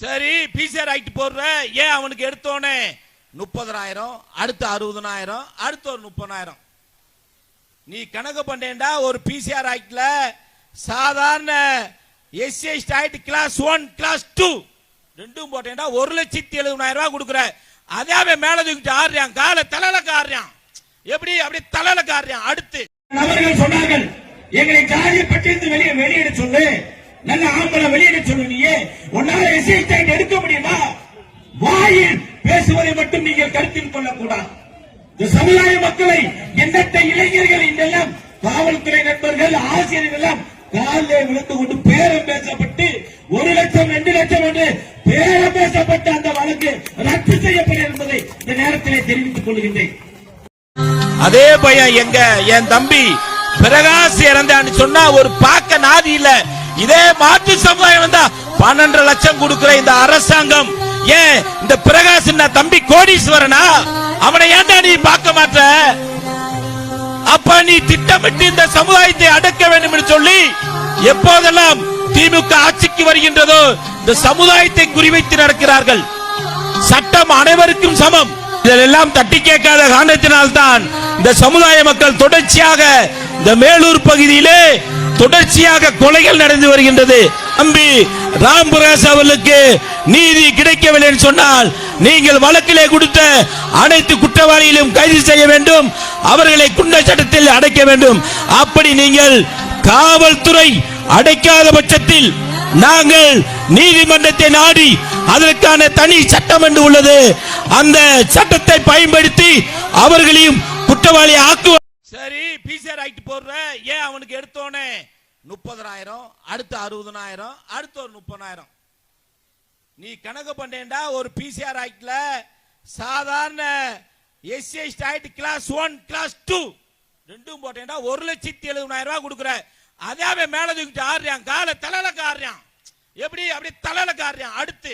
சரி PCR act போடுற ஏன் அவனுக்கு எடுத்தோடனே முப்பதாயிரம் அடுத்து அறுபதனாயிரம் அடுத்து ஒரு முப்பதாயிரம். நீ கணக்கு பண்ணேன்டா ஒரு பிசிஆர் ஆக்ட்ல சாதாரண SC ST act class one class two ரெண்டும் போட்டேன்டா ஒரு லட்சத்தி எழுபதாயிரம் ரூபாய் கொடுக்குற. அதே அவன் மேல தூக்கிட்டு ஆடுறான் கால தலையில காடுறான். எப்படி? அப்படி தலையில காடுறான் அடுத்து. அவர்கள் சொன்னார்கள் எங்களை ஜாதிய வெளியே வெளியிட சொல்லு. நல்ல ஆம்பளை வெளியிட சொல்லுவீங்க உன்னால விஷயத்தை எடுக்க முடியுமா? வாயில் பேசுவதை மட்டும் நீங்கள் கருத்தில் கொள்ளக்கூடாது. இந்த சமுதாய மக்களை எண்ணற்ற இளைஞர்கள் இன்றெல்லாம் காவல்துறை நண்பர்கள் ஆசிரியர்கள் எல்லாம் காலிலே விழுந்து கொண்டு பேரம் பேசப்பட்டு ஒரு லட்சம் ரெண்டு லட்சம் என்று பேரம் பேசப்பட்டு அந்த வழக்கு ரத்து செய்யப்படும் என்பதை இந்த நேரத்திலே தெரிவித்துக் கொள்கின்றேன். அதே பையன் எங்க? என் தம்பி பிரகாஷ் இறந்தான்னு சொன்னா ஒரு பாக்க நாதி இல்ல. இதே மாற்று சமுதாயம் வந்தா பன்னெண்டு லட்சம் கொடுக்கிற இந்த அரசாங்கம். ஏன்? இந்த பிரகாஷ் என்ன தம்பி கோடீஸ்வரனா? அவனை ஏன்டா நீ பார்க்க மாட்ட? அப்ப நீ திட்டமிட்டு இந்த சமுதாயத்தை அடக்க வேண்டும் என்று சொல்லி எப்போதெல்லாம் திமுக ஆட்சிக்கு வருகின்றதோ இந்த சமுதாயத்தை குறிவைத்து நடக்கிறார்கள். சட்டம் அனைவருக்கும் சமம். இதெல்லாம் தட்டி கேட்காத காரணத்தினால்தான் இந்த சமுதாய மக்கள் தொடர்ச்சியாக இந்த மேலூர் பகுதியிலே தொடர்ச்சியாக கொலைகள் நடந்து வருகின்றது. தம்பி ராம்பிரகாஷ் அவர்களுக்கு நீதி கிடைக்கவில்லை என்று சொன்னால் நீங்கள் வழக்கிலே கொடுத்த அனைத்து குற்றவாளிகளையும் கைது செய்ய வேண்டும் அவர்களை குண்ட சட்டத்தில் அடைக்க வேண்டும். அப்படி நீங்கள் காவல்துறை அடைக்காத பட்சத்தில் நாங்கள் நீதிமன்றத்தை நாடி அதற்கான தனி சட்டம் என்று உள்ளது. அந்த சட்டத்தை பயன்படுத்தி அவர்களையும் குற்றவாளி ஆக்குவோம் சரி பிசிஆர் ஆக்ட் போடுற. ஏன் அவனுக்கு எடுத்தோடனே முப்பதனாயிரம் அடுத்து அறுபதனாயிரம் அடுத்து ஒரு முப்பதாயிரம். நீ கணக்கு பண்ணேன்டா ஒரு பிசிஆர் ஆக்ட்ல சாதாரண SC ST act class one class two ரெண்டும் போட்டேன்டா ஒரு லட்சத்தி எழுபதாயிரம் ரூபாய் கொடுக்குற. அதே அவன் மேலே தூக்கிட்டு ஆடுறான் காலை தலையில காடுறான் எப்படி? அப்படி தலையில காடுறான் அடுத்து